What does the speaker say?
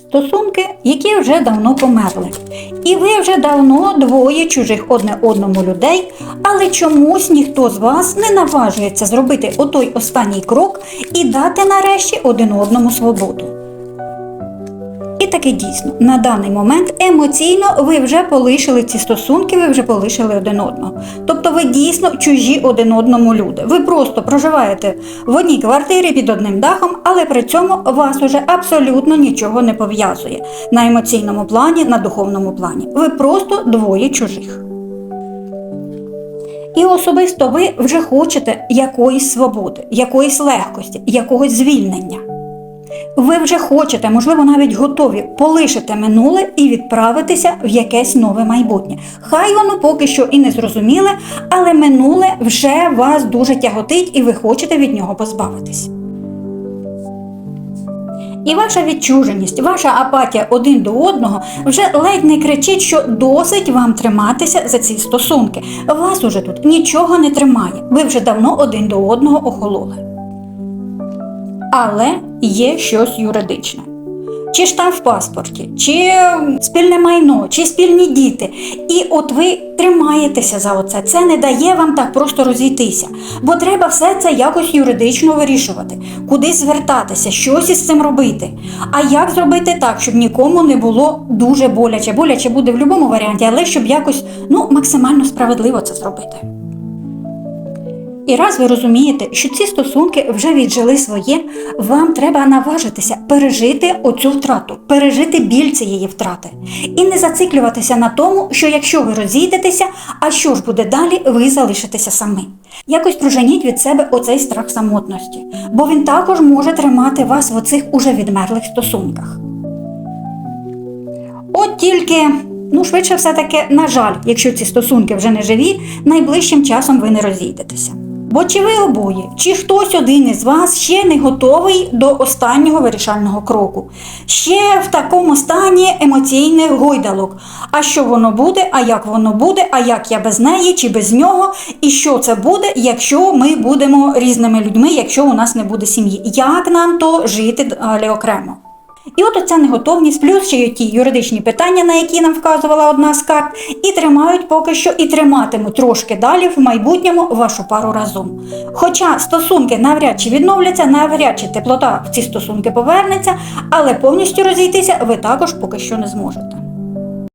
Стосунки, які вже давно померли. І ви вже давно двоє чужих одне одному людей, але чомусь ніхто з вас не наважується зробити отой останній крок і дати нарешті один одному свободу. І таки дійсно, на даний момент емоційно ви вже полишили ці стосунки, ви вже полишили один одного. Тобто ви дійсно чужі один одному люди. Ви просто проживаєте в одній квартирі під одним дахом, але при цьому вас уже абсолютно нічого не пов'язує на емоційному плані, на духовному плані. Ви просто двоє чужих. І особисто ви вже хочете якоїсь свободи, якоїсь легкості, якогось звільнення. Ви вже хочете, можливо, навіть готові полишити минуле і відправитися в якесь нове майбутнє. Хай воно поки що і не зрозуміле, але минуле вже вас дуже тяготить і ви хочете від нього позбавитись. І ваша відчуженість, ваша апатія один до одного вже ледь не кричить, що досить вам триматися за ці стосунки. Вас уже тут нічого не тримає. Ви вже давно один до одного охололи але є щось юридичне. Чи штамп в паспорті, чи спільне майно, чи спільні діти. І от ви тримаєтеся за оце. Це не дає вам так просто розійтися. Бо треба все це якось юридично вирішувати, куди звертатися, щось із цим робити. А як зробити так, щоб нікому не було дуже боляче? Боляче буде в будь-якому варіанті, але щоб якось ну, максимально справедливо це зробити. І раз ви розумієте, що ці стосунки вже віджили своє, вам треба наважитися пережити оцю втрату, пережити біль цієї втрати. І не зациклюватися на тому, що якщо ви розійдетеся, а що ж буде далі, ви залишитеся самі. Якось проженіть від себе оцей страх самотності, бо він також може тримати вас в оцих уже відмерлих стосунках. От тільки, ну швидше все таки, на жаль, якщо ці стосунки вже не живі, найближчим часом ви не розійдетеся. Бо чи ви обоє, чи хтось один із вас ще не готовий до останнього вирішального кроку, ще в такому стані емоційних гойдалок. А що воно буде, а як воно буде, а як я без неї чи без нього, і що це буде, якщо ми будемо різними людьми, якщо у нас не буде сім'ї? Як нам то жити окремо? І от оця неготовність, плюс ще й ті юридичні питання, на які нам вказувала одна з карт, і тримають поки що і триматимуть трошки далі в майбутньому вашу пару разом. Хоча стосунки навряд чи відновляться, навряд чи теплота в ці стосунки повернеться, але повністю розійтися ви також поки що не зможете.